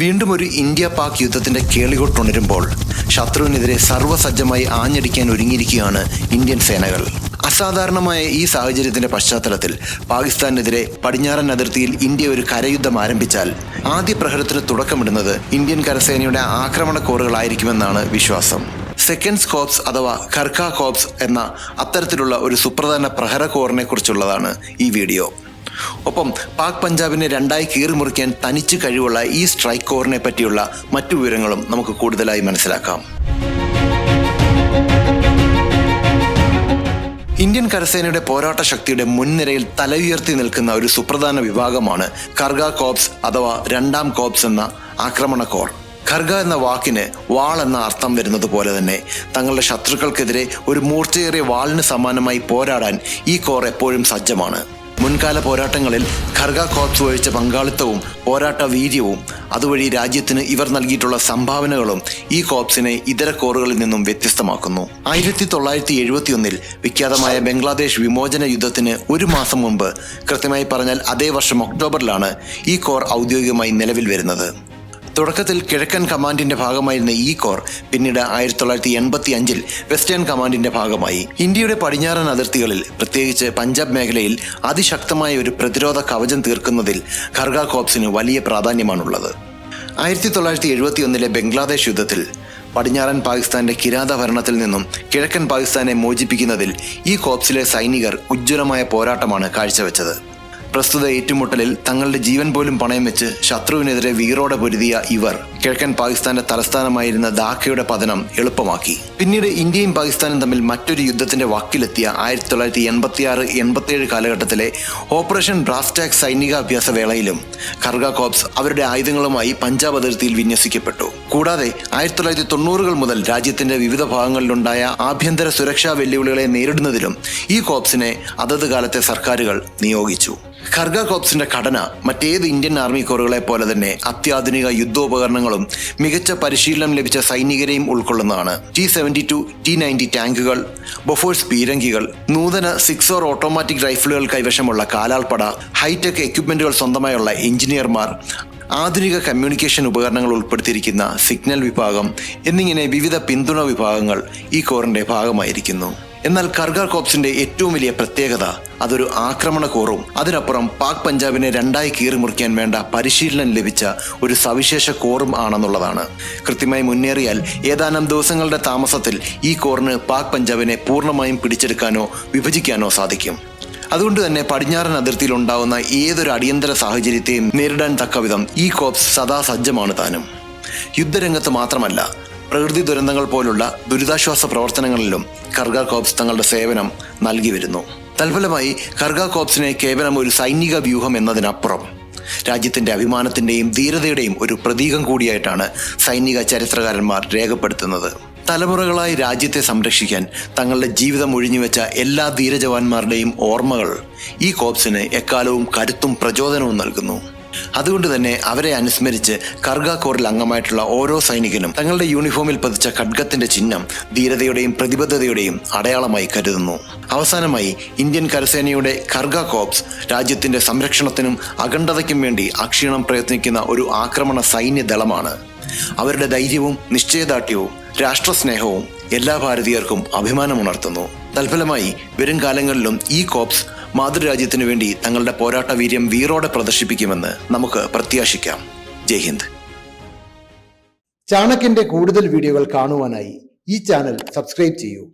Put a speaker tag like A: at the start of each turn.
A: വീണ്ടും ഒരു ഇന്ത്യ പാക് യുദ്ധത്തിന്റെ കേളികൊട്ടുണരുമ്പോൾ ശത്രുവിനെതിരെ സർവസജ്ജമായി ആഞ്ഞടിക്കാൻ ഒരുങ്ങിയിരിക്കുകയാണ് ഇന്ത്യൻ സേനകൾ. അസാധാരണമായ ഈ സാഹചര്യത്തിന്റെ പശ്ചാത്തലത്തിൽ പാകിസ്ഥാനെതിരെ പടിഞ്ഞാറൻ അതിർത്തിയിൽ ഇന്ത്യ ഒരു കരയുദ്ധം ആരംഭിച്ചാൽ ആദ്യ പ്രഹരത്തിന് തുടക്കമിടുന്നത് ഇന്ത്യൻ കരസേനയുടെ ആക്രമണ കോറുകളായിരിക്കുമെന്നാണ് വിശ്വാസം. സെക്കൻഡ് സ്കോപ്സ് അഥവാ ഖർഖ കോപ്സ് എന്ന അത്തരത്തിലുള്ള ഒരു സുപ്രധാന പ്രഹര കോറിനെ കുറിച്ചുള്ളതാണ് ഈ വീഡിയോ. ഒപ്പം പാക് പഞ്ചാബിനെ രണ്ടായി കീറിമുറിക്കാൻ തനിച്ച് കഴിവുള്ള ഈ സ്ട്രൈക്ക് കോറിനെ പറ്റിയുള്ള മറ്റു വിവരങ്ങളും നമുക്ക് കൂടുതലായി മനസ്സിലാക്കാം. ഇന്ത്യൻ കരസേനയുടെ പോരാട്ട ശക്തിയുടെ മുൻനിരയിൽ തലയുയർത്തി നിൽക്കുന്ന ഒരു സുപ്രധാന വിഭാഗമാണ് കർഗ കോപ്സ് അഥവാ രണ്ടാം കോപ്സ് എന്ന ആക്രമണ കോർ ഖർഗ എന്ന വാക്കിന് വാൾ എന്ന അർത്ഥം വരുന്നത് പോലെ തന്നെ തങ്ങളുടെ ശത്രുക്കൾക്കെതിരെ ഒരു മൂർച്ചയേറിയ വാളിന് സമാനമായി പോരാടാൻ ഈ കോർ എപ്പോഴും സജ്ജമാണ്. മുൻകാല പോരാട്ടങ്ങളിൽ ഖർഗ കോർപ്സ് വഹിച്ച പങ്കാളിത്തവും പോരാട്ട വീര്യവും അതുവഴി രാജ്യത്തിന് ഇവർ നൽകിയിട്ടുള്ള സംഭാവനകളും ഈ കോർപ്സിനെ ഇതര കോറുകളിൽ നിന്നും വ്യത്യസ്തമാക്കുന്നു. ആയിരത്തി തൊള്ളായിരത്തി എഴുപത്തിയൊന്നിൽ വിഖ്യാതമായ ബംഗ്ലാദേശ് വിമോചന യുദ്ധത്തിന് ഒരു മാസം മുമ്പ് കൃത്യമായി പറഞ്ഞാൽ അതേ വർഷം ഒക്ടോബറിലാണ് ഈ കോർ ഔദ്യോഗികമായി നിലവിൽ വരുന്നത്. തുടക്കത്തിൽ കിഴക്കൻ കമാൻഡിന്റെ ഭാഗമായിരുന്ന ഈ കോർ പിന്നീട് ആയിരത്തി തൊള്ളായിരത്തി എൺപത്തി അഞ്ചിൽ വെസ്റ്റേൺ കമാൻഡിന്റെ ഭാഗമായി. ഇന്ത്യയുടെ പടിഞ്ഞാറൻ അതിർത്തികളിൽ പ്രത്യേകിച്ച് പഞ്ചാബ് മേഖലയിൽ അതിശക്തമായ ഒരു പ്രതിരോധ കവചം തീർക്കുന്നതിൽ ഖർഗ കോപ്സിന് വലിയ പ്രാധാന്യമാണുള്ളത്. ആയിരത്തി തൊള്ളായിരത്തി എഴുപത്തി ഒന്നിലെ ബംഗ്ലാദേശ് യുദ്ധത്തിൽ പടിഞ്ഞാറൻ പാകിസ്ഥാന്റെ കിരാത ഭരണത്തിൽ നിന്നും കിഴക്കൻ പാകിസ്ഥാനെ മോചിപ്പിക്കുന്നതിൽ ഈ കോപ്സിലെ സൈനികർ ഉജ്ജ്വലമായ പോരാട്ടമാണ് കാഴ്ചവെച്ചത്. പ്രസ്തുത ഏറ്റുമുട്ടലിൽ തങ്ങളുടെ ജീവൻ പോലും പണയം വെച്ച് ശത്രുവിനെതിരെ വീറോടെ പൊരുതിയ ഇവർ. കിഴക്കൻ പാകിസ്ഥാന്റെ തലസ്ഥാനമായിരുന്ന ധാക്കയുടെ പതനം എളുപ്പമാക്കി. പിന്നീട് ഇന്ത്യയും പാകിസ്ഥാനും തമ്മിൽ മറ്റൊരു യുദ്ധത്തിന്റെ വാക്കിലെത്തിയ ആയിരത്തി തൊള്ളായിരത്തി എൺപത്തിയാറ് എൺപത്തിയേഴ് കാലഘട്ടത്തിലെ ഓപ്പറേഷൻ ബ്രാസ്റ്റാക് സൈനികാഭ്യാസ വേളയിലും ഖർഗ കോപ്സ് അവരുടെ ആയുധങ്ങളുമായി പഞ്ചാബ് അതിർത്തിയിൽ വിന്യസിക്കപ്പെട്ടു. കൂടാതെ ആയിരത്തി തൊള്ളായിരത്തി തൊണ്ണൂറുകൾ മുതൽ രാജ്യത്തിന്റെ വിവിധ ഭാഗങ്ങളിലുണ്ടായ ആഭ്യന്തര സുരക്ഷാ വെല്ലുവിളികളെ നേരിടുന്നതിലും ഈ കോപ്സിനെ അതത് കാലത്തെ സർക്കാരുകൾ നിയോഗിച്ചു. ഖർഗ കോപ്സിന്റെ ഘടന മറ്റേത് ഇന്ത്യൻ ആർമി കോറുകളെ പോലെ തന്നെ അത്യാധുനിക യുദ്ധോപകരണങ്ങളും മികച്ച പരിശീലനം ലഭിച്ച സൈനികരെയും ഉൾക്കൊള്ളുന്നതാണ്. T seventy two T ninety ടാങ്കുകൾ ബൊഫോഴ്സ് പീരങ്കികൾ നൂതന ഓർ ഓട്ടോമാറ്റിക് റൈഫിളുകൾ കൈവശമുള്ള കാലാൾപ്പട ഹൈടെക് എക്യുപ്മെന്റുകൾ സ്വന്തമായുള്ള എഞ്ചിനീയർമാർ ആധുനിക കമ്മ്യൂണിക്കേഷൻ ഉപകരണങ്ങൾ ഉൾപ്പെടുത്തിയിരിക്കുന്ന സിഗ്നൽ വിഭാഗം എന്നിങ്ങനെ വിവിധ പിന്തുണ വിഭാഗങ്ങൾ ഈ കോറിന്റെ ഭാഗമായിരിക്കുന്നു. എന്നാൽ കർഗാർ കോപ്സിന്റെ ഏറ്റവും വലിയ പ്രത്യേകത അതൊരു ആക്രമണ കോറും അതിനപ്പുറം പാക് പഞ്ചാബിനെ രണ്ടായി കീറിമുറിക്കാൻ വേണ്ട പരിശീലനം ലഭിച്ച ഒരു സവിശേഷ കോറും ആണെന്നുള്ളതാണ്. കൃത്യമായി മുന്നേറിയാൽ ഏതാനും ദിവസങ്ങളുടെ താമസത്തിൽ ഈ കോറിന് പാക് പഞ്ചാബിനെ പൂർണമായും പിടിച്ചെടുക്കാനോ വിഭജിക്കാനോ സാധിക്കും. അതുകൊണ്ട് തന്നെ പടിഞ്ഞാറൻ അതിർത്തിയിൽ ഉണ്ടാവുന്ന ഏതൊരു അടിയന്തര സാഹചര്യത്തെയും നേരിടാൻ തക്കവിധം ഈ കോപ്സ് സദാ സജ്ജമാണ് താനും. യുദ്ധരംഗത്ത് മാത്രമല്ല പ്രകൃതി ദുരന്തങ്ങൾ പോലുള്ള ദുരിതാശ്വാസ പ്രവർത്തനങ്ങളിലും കർഗ കോപ്സ് തങ്ങളുടെ സേവനം നൽകി വരുന്നു. തൽഫലമായി കർഗ കോപ്സിനെ കേവലം ഒരു സൈനിക വ്യൂഹം എന്നതിനപ്പുറം രാജ്യത്തിന്റെ അഭിമാനത്തിന്റെയും ധീരതയുടെയും ഒരു പ്രതീകം കൂടിയായിട്ടാണ് സൈനിക ചരിത്രകാരന്മാർ രേഖപ്പെടുത്തുന്നത്. തലമുറകളായി രാജ്യത്തെ സംരക്ഷിക്കാൻ തങ്ങളുടെ ജീവിതം ഒഴിഞ്ഞുവെച്ച എല്ലാ ധീരജവാന്മാരുടെയും ഓർമ്മകൾ ഈ കോപ്സിന് എക്കാലവും കരുത്തും പ്രചോദനവും നൽകുന്നു. അതുകൊണ്ട് തന്നെ അവരെ അനുസ്മരിച്ച് കർഗ കോറിൽ അംഗമായിട്ടുള്ള ഓരോ സൈനികനും തങ്ങളുടെ യൂണിഫോമിൽ പതിച്ച ഖഡ്ഗത്തിന്റെ ചിഹ്നം ധീരതയുടെയും പ്രതിബദ്ധതയുടെയും അടയാളമായി കരുതുന്നു. അവസാനമായി ഇന്ത്യൻ കരസേനയുടെ കർഗ കോപ്സ് രാജ്യത്തിന്റെ സംരക്ഷണത്തിനും അഖണ്ഡതയ്ക്കും വേണ്ടി അക്ഷീണം പ്രയത്നിക്കുന്ന ഒരു ആക്രമണ സൈന്യദളമാണ്. അവരുടെ ധൈര്യവും നിശ്ചയദാർഢ്യവും രാഷ്ട്രസ്നേഹവും എല്ലാ ഭാരതീയർക്കും അഭിമാനമുണർത്തുന്നു തൽഫലമായി വരും കാലങ്ങളിലും ഈ കോപ്സ് മാതൃരാജ്യത്തിനു വേണ്ടി തങ്ങളുടെ പോരാട്ട വീര്യം വീറോടെ പ്രദർശിപ്പിക്കുമെന്ന് നമുക്ക് പ്രത്യാശിക്കാം. ജയ് ഹിന്ദ്.
B: ചാണക്യന്റെ കൂടുതൽ വീഡിയോകൾ കാണുവാനായി ഈ ചാനൽ സബ്സ്ക്രൈബ് ചെയ്യൂ.